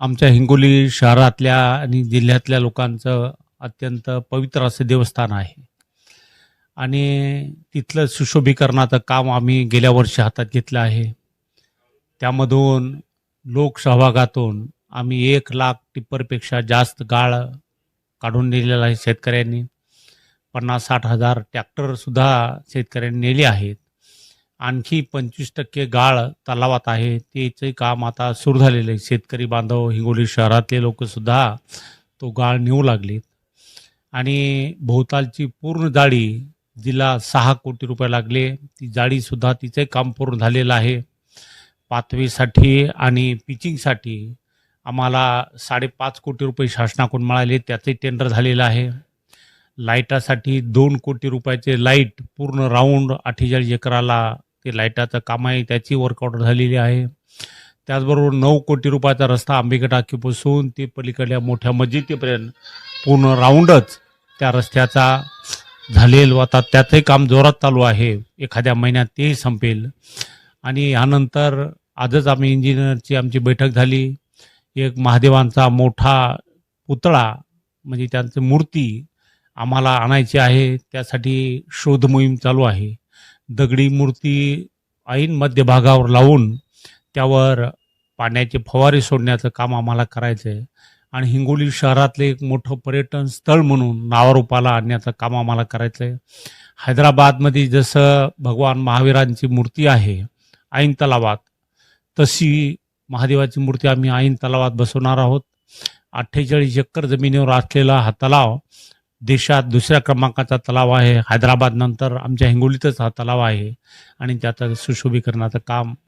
आमच्या हिंगोली शहरातल्या आणि जिल्ह्यातल्या लोकांचं अत्यंत पवित्र असं देवस्थान आहे. आणि तिथलं सुशोभीकरणाचं काम आम्ही गेल्या वर्षी हातात घेतलं आहे. त्यामधून लोकसहभागातून आम्ही एक लाख टिप्परपेक्षा जास्त गाळ काढून नेलेला आहे शेतकऱ्यांनी. पन्नास साठ हजार ट्रॅक्टरसुद्धा शेतकऱ्यांनी नेले आहेत. आणखी पंचवीस टक्के गाळ तलावात आहे. तेचे काम आता सुरू झालेलं आहे. शेतकरी बांधव हिंगोली शहरातले लोकसुद्धा तो गाळ नेऊ लागलेत. आणि भोवतालची पूर्ण जाळी जिला सहा कोटी रुपये लागले. ती जाळीसुद्धा तिचे काम पूर्ण झालेलं आहे. पाथवीसाठी आणि पिचिंगसाठी आम्हाला साडेपाच कोटी रुपये शासनाकडून मिळाले. त्याचे टेंडर झालेलं आहे. लाईटासाठी दोन कोटी रुपयाचे लाइट पूर्ण राऊंड अठ्ठेचाळीस एकराला ते लाईटाचं काम आहे त्याची वर्कआउट झालेली आहे. त्याचबरोबर नऊ कोटी रुपयाचा रस्ता आंबेगड टाकीपासून ते पलीकडल्या मोठ्या मस्जिदीपर्यंत पूर्ण राऊंडच त्या रस्त्याचा झालेलं आता त्याचंही काम जोरात चालू आहे. एखाद्या महिन्यात तेही संपेल. आणि ह्यानंतर आजच आम्ही इंजिनियरची आमची बैठक झाली. एक महादेवांचा मोठा पुतळा म्हणजे त्यांची मूर्ती आम्हाला आणायची आहे. त्यासाठी शोध मोहीम चालू आहे. दगडी मूर्ती ऐन मध्यभागावर लावून त्यावर पाण्याचे फवारे सोडण्याचं काम आम्हाला करायचं आहे आणि हिंगोली शहरातले एक मोठं पर्यटन स्थळ म्हणून नावारूपाला आणण्याचं काम आम्हाला करायचं आहे हैदराबादमध्ये जसं भगवान महावीरांची मूर्ती आहे ऐन तलावात तशी महादेवाची मूर्ती आम्ही ऐन तलावात बसवणार आहोत. अठ्ठेचाळीस एकर जमिनीवर असलेला हा तलाव देशात दुसऱ्या क्रमांकाचा तलाव आहे. हैदराबाद नंतर आमच्या हिंगोलीतच हा तलाव आहे. आणि त्याचं सुशोभीकरणाचं काम